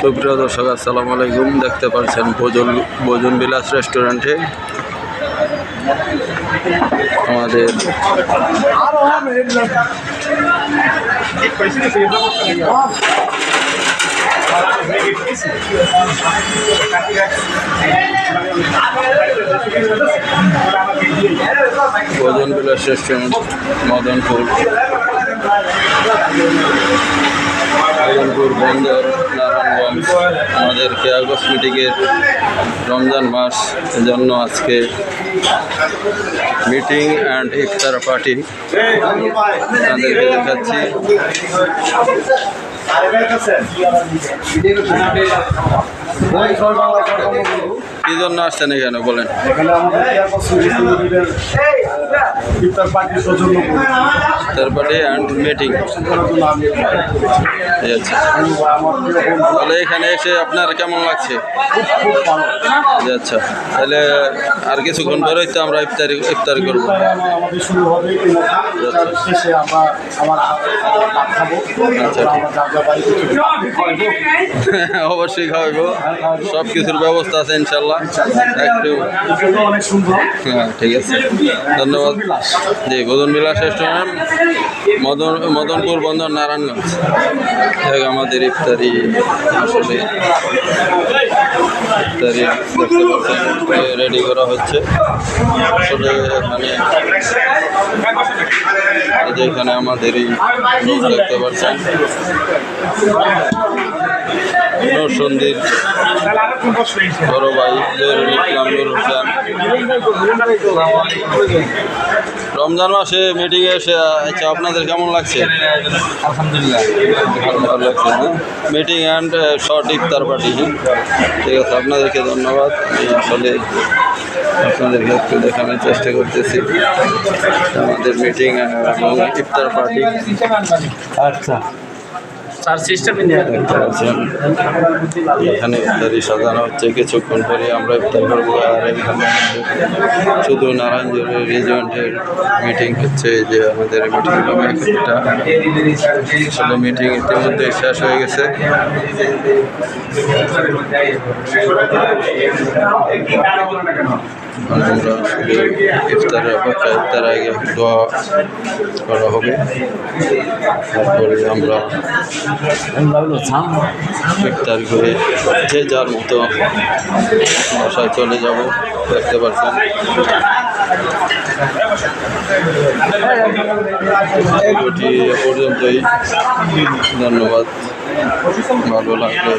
সুপ্রিয় দর্শক, আসসালামু আলাইকুম। দেখতে পাচ্ছেন ভোজন ভোজন বিলাস রেস্টুরেন্টে আমাদের ভোজন বিলাস রেস্টুরেন্ট, মদনপুর। মদনপুর বন্দর, নারায়ণগঞ্জ, আমাদের কেয়া কসমেটিকের রমজান মাস জন্য আজকে মিটিং অ্যান্ড ইফতার পার্টি তাদেরকে দেখাচ্ছি। কি জন্য আসছেন এখানে বলেন? ইফতার পার্টির সৌজন্য ইফতার পার্টি অ্যান্ড মিটিং তাহলে এখানে এসে আপনার কেমন লাগছে? আচ্ছা। তাহলে আর কিছুক্ষণ পরেই তো আমরা ইফতারি ইফতার করব। আচ্ছা। খাওয়াবো। অবশ্যই খাওয়াইবো সব কিছুর ব্যবস্থা আছে ইনশাল্লাহ। একটু হ্যাঁ ঠিক আছে। ধন্যবাদ। জি ভোজন বিলাস রেস্টুরেন্ট মদন মদনপুর বন্দর নারায়ণগঞ্জ। দেখ, আমাদের ইফতারি আসলে ইফতারি দেখতে রেডি করা হচ্ছে। আসলে এখানে এই যে এখানে আমাদের এই দেখতে পাচ্ছেন। নরসন্দির বড় ভাই হোসেন। রমজান মাসে মিটিংয়ে এসে আচ্ছা আপনাদের কেমন লাগছে? আলহামদুলিল্লাহ ভালো লাগছে meeting and short iftar party ঠিক আছে, আপনাদেরকে ধন্যবাদ। আসলে আপনাদেরকে একটু দেখানোর চেষ্টা করতেছি। আমাদের মিটিং এবং ইফতার পার্টি আচ্ছা। সিস্টেম এখানে ইফতারি সাজানো হচ্ছে, কিছুক্ষণ পরে আমরা ইফতার করব, আর এখানে শুধু নারায়ণগঞ্জ রিজয়েন্টের মিটিং হচ্ছে যে আমাদের মিটিং একটা। আসলে মিটিং ইতিমধ্যে শেষ হয়ে গেছে। ইফতারের অপেক্ষা ইফতার আগে দোয়া করা হবে। তারপরে আমরা ইফতার করে যে যার মতো বাসায় চলে যাব, দেখতে পারছেন। ভিডিওটি এ পর্যন্তই। ধন্যবাদ। ভালো লাগলে।